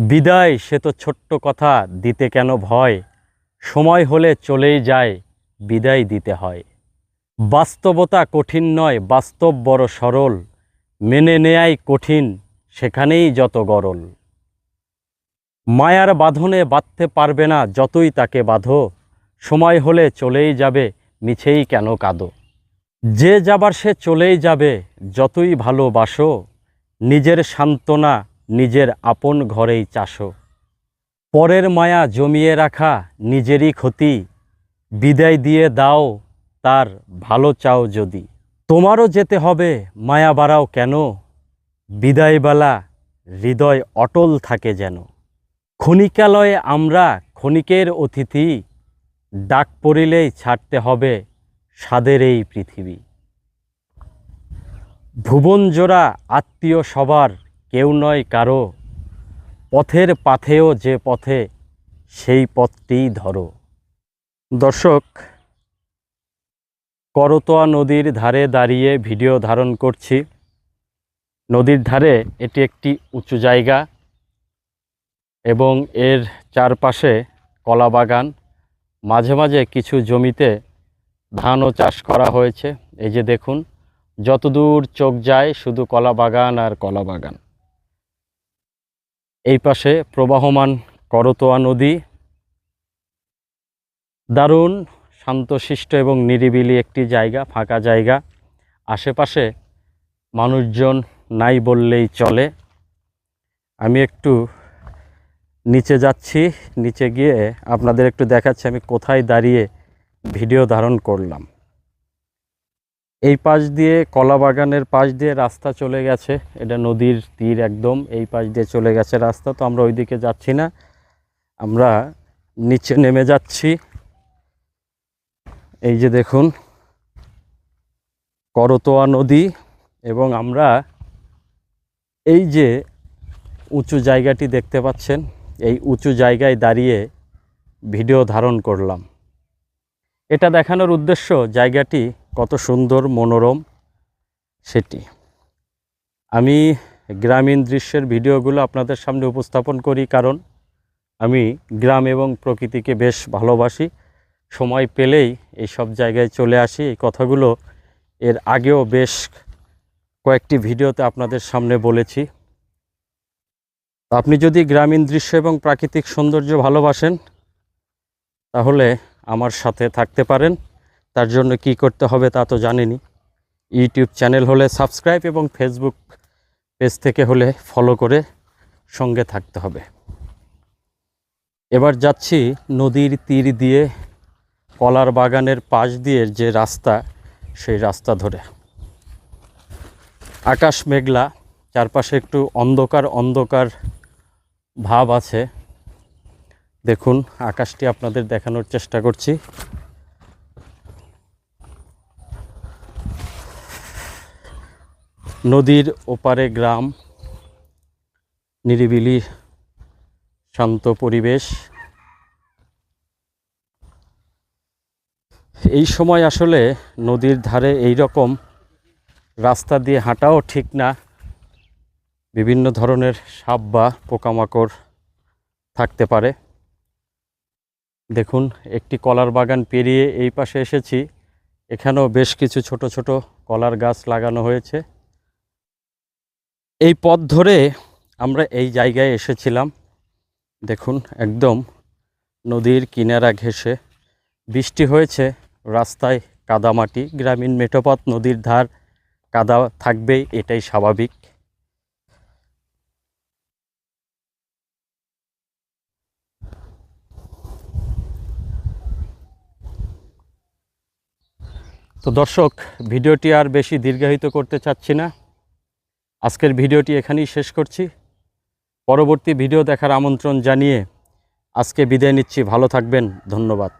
বিদায় সে তো ছোট্ট কথা, দিতে কেন ভয়? সময় হলে চলেই যায়, বিদায় দিতে হয়। বাস্তবতা কঠিন নয়, বাস্তব বড় সরল। মেনে নেয়াই কঠিন, সেখানেই যত গরল। মায়ার বাঁধনে বাঁধতে পারবে না, যতই তাকে বাঁধো। সময় হলে চলেই যাবে, মিছেই কেন কাঁদো? যে যাবার সে চলেই যাবে, যতই ভালোবাসো। নিজের সান্ত্বনা নিজের আপন ঘরেই চাষো। পরের মায়া জমিয়ে রাখা নিজেরই ক্ষতি, বিদায় দিয়ে দাও তার ভালো চাও যদি। তোমারও যেতে হবে, মায়া বাড়াও কেন? বিদায়বেলা হৃদয় অটল থাকে যেন। ক্ষণিকালয়ে আমরা ক্ষণিকের অতিথি, ডাক পড়িলেই ছাড়তে হবে স্বাদের এই পৃথিবী। ভুবনজোড়া আত্মীয় সবার কেউ নয় কারও। পথের পাথেও যে পথে, সেই পথটিই ধরো। দর্শক, করতোয়া নদীর ধারে দাঁড়িয়ে ভিডিও ধারণ করছি। নদীর ধারে এটি একটি উঁচু জায়গা এবং এর চারপাশে কলা বাগান। মাঝে মাঝে কিছু জমিতে ধানও চাষ করা হয়েছে। এই যে দেখুন, যতদূর চোখ যায় শুধু কলা বাগান আর কলা বাগান। এই পাশে প্রবাহমান করতোয়া নদী। দারুণ, শান্তশিষ্ট এবং নিরিবিলি একটি জায়গা, ফাঁকা জায়গা। আশেপাশে মানুষজন নাই বললেই চলে। আমি একটু নিচে যাচ্ছি, নিচে গিয়ে আপনাদের একটু দেখাচ্ছি আমি কোথায় দাঁড়িয়ে ভিডিও ধারণ করলাম। এই পাশ দিয়ে, কলা বাগানের পাশ দিয়ে রাস্তা চলে গেছে। এটা নদীর তীর একদম, এই পাশ দিয়ে চলে গেছে রাস্তা। তো আমরা ওইদিকে যাচ্ছি না। আমরা নিচে নেমে যাচ্ছি। এই যে দেখুন, করতোয়া নদী এবং আমরা এই যে উঁচু জায়গাটি দেখতে পাচ্ছেন, এই উঁচু জায়গায় দাঁড়িয়ে ভিডিও ধারণ করলাম। এটা দেখানোর উদ্দেশ্য জায়গাটি কত সুন্দর মনোরম সেটি। আমি গ্রামীণ দৃশ্যের ভিডিওগুলো আপনাদের সামনে উপস্থাপন করি কারণ আমি গ্রাম এবং প্রকৃতিকে বেশ ভালোবাসি। সময় পেলেই এই সব জায়গায় চলে আসি। এই কথাগুলো এর আগেও বেশ কয়েকটি ভিডিওতে আপনাদের সামনে বলেছি। আপনি যদি গ্রামীণ দৃশ্য এবং প্রাকৃতিক সৌন্দর্য ভালোবাসেন, তাহলে আমার সাথে থাকতে পারেন। তার জন্য কি করতে হবে তা তো জানেনি। ইউটিউব চ্যানেল হলে সাবস্ক্রাইব এবং ফেসবুক পেজ থেকে হলে ফলো করে সঙ্গে থাকতে হবে। এবার যাচ্ছি নদীর তীর দিয়ে কলার বাগানের পাশ দিয়ে যে রাস্তা, সেই রাস্তা ধরে। আকাশ মেঘলা, চারপাশে একটু অন্ধকার অন্ধকার ভাব আছে। দেখুন, আকাশটি আপনাদের দেখানোর চেষ্টা করছি। নদীর ওপারে গ্রাম, নিরিবিলি, শান্ত পরিবেশ। এই সময় আসলে নদীর ধারে এই রকম রাস্তা দিয়ে হাঁটাও ঠিক না। বিভিন্ন ধরনের সাপ বা পোকামাকড় থাকতে পারে। দেখুন, একটি কলার বাগান পেরিয়ে এই পাশে এসেছি। এখানেও বেশ কিছু ছোট ছোট কলার গাছ লাগানো হয়েছে। এই পথ ধরে আমরা এই জায়গায় এসেছিলাম। দেখুন, একদম নদীর কিনারা ঘেঁষে বৃষ্টি হয়েছে। রাস্তায় কাদামাটি, গ্রামীণ মেঠোপথ, নদীর ধার, কাদা থাকবেই, এটাই স্বাভাবিক। তো দর্শক, ভিডিওটি আর বেশি দীর্ঘায়িত করতে চাচ্ছি না। আজকের ভিডিওটি এখানেই শেষ করছি। পরবর্তী ভিডিও দেখার আমন্ত্রণ জানিয়ে আজকে বিদায় নিচ্ছি। ভালো থাকবেন। ধন্যবাদ।